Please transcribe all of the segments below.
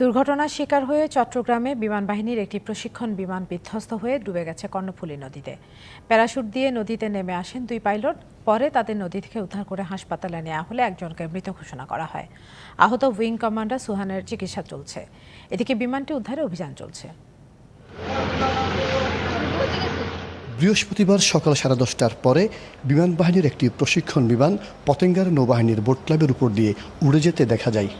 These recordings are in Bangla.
দুর্ঘটনার শিকার হয়ে চট্টগ্রামে বিমানবাহিনীর একটি প্রশিক্ষণ বিমান বিধ্বস্ত হয়ে ডুবে গেছে কর্ণফুলী নদীতে। প্যারাশুট দিয়ে নদীতে নেমে আসেন দুই পাইলট। পরে তাদের নদী থেকে উদ্ধার করে হাসপাতালে নেওয়া হলে একজনকে মৃত ঘোষণা করা হয়। আহত উইং কমান্ডার সুহানের চিকিৎসা চলছে। এদিকে বিমানটি উদ্ধারে অভিযান চলছে। বৃহস্পতিবার সকাল সাড়ে দশটার পরে বিমান বাহিনীর একটি প্রশিক্ষণ বিমান পতেঙ্গার নৌবাহিনীর বোট ক্লাবের উপর দিয়ে উড়ে যেতে দেখা যায়।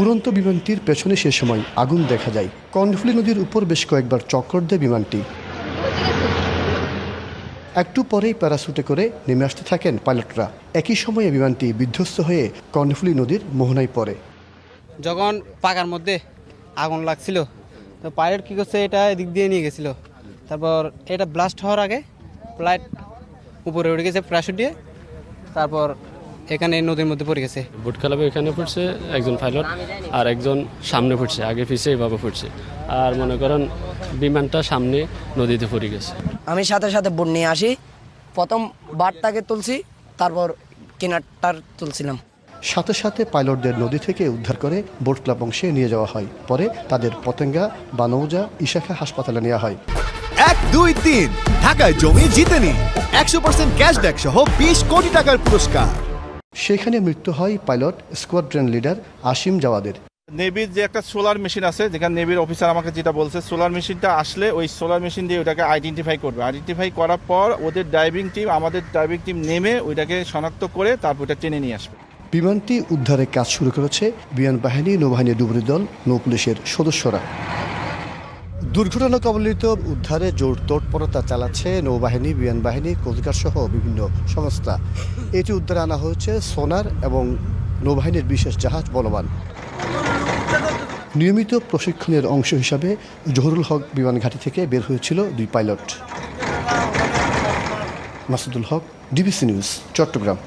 উড়ন্ত বিমানটির পেছনে সে সময় আগুন দেখা যায়। কর্ণফুলী নদীর উপর বেশ কয়েকবার চক্কর দেয় বিমানটি। একটু পরেই প্যারাসুটে করে নেমে আসতে থাকেন পাইলটরা। একই সময়ে বিমানটি বিধ্বস্ত হয়ে কর্ণফুলী নদীর মোহনায় পড়ে। যখন পাকার মধ্যে আগুন লাগছিল তো পাইলট কী করছে এটা এদিক দিয়ে নিয়ে গেছিল। তারপর এটা ব্লাস্ট হওয়ার আগে ফ্লাইট উপরে উঠে গেছে প্যারাশুট দিয়ে। তারপর এখানে নদীর মধ্যে পড়ে গেছে। বুট ক্লাবে এখানে পড়ছে একজন পাইলট আর একজন সামনে পড়ছে আগে পিছিয়ে এভাবে পড়ছে আর মনে করেন বিমানটা সামনে নদীতে পড়ে গেছে। আমি সাথে সাথে বোট নিয়ে আসি প্রথম বারটাকে তুলছি তারপর কিনারটার তুলছিলাম। সাথে সাথে পাইলটদের নদী থেকে উদ্ধার করে বোট ক্লাব অংশে নিয়ে যাওয়া হয়। পরে তাদের পতেঙ্গা বানৌজা ইশাখা হাসপাতালে নেওয়া হয়। এক দুই তিন ঢাকায় জমি জিতে নিন একশো পার্সেন্ট ক্যাশব্যাক সহ বিশ কোটি টাকার পুরস্কার। সেখানে মৃত্যু হয় পাইলট স্কোয়াড্রন লিডার আসিম জাওয়াদের। নেভির যে একটা সোলার মেশিন আছে যেখানে নেভির অফিসার আমাকে যেটা বলছে সোলার মেশিনটা আসলে ওই সোলার মেশিন দিয়ে ওটাকে আইডেন্টিফাই করবে। আইডেন্টিফাই করার পর ওদের ড্রাইভিং টিম আমাদের ড্রাইভিং টিম নেমে ওইটাকে শনাক্ত করে তারপর ওটা টেনে নিয়ে আসবে। বিমানটি উদ্ধারের কাজ শুরু করেছে বিমান বাহিনী নৌবাহিনী ডুবুরি দল নৌ পুলিশের সদস্যরা। দুর্ঘটনা কবলিত উদ্ধারে জোর তৎপরতা চালাচ্ছে নৌবাহিনী, বিমান বাহিনী কোস্টগার্ড সহ বিভিন্ন সংস্থা। এটি উদ্ধারে আনা হয়েছে সোনার এবং নৌবাহিনীর বিশেষ জাহাজ বলবান। নিয়মিত প্রশিক্ষণের অংশ হিসাবে জহুরুল হক বিমান ঘাঁটি থেকে বের হয়েছিল দুই pilot. Masudul Haque, DBC news, Chattogram.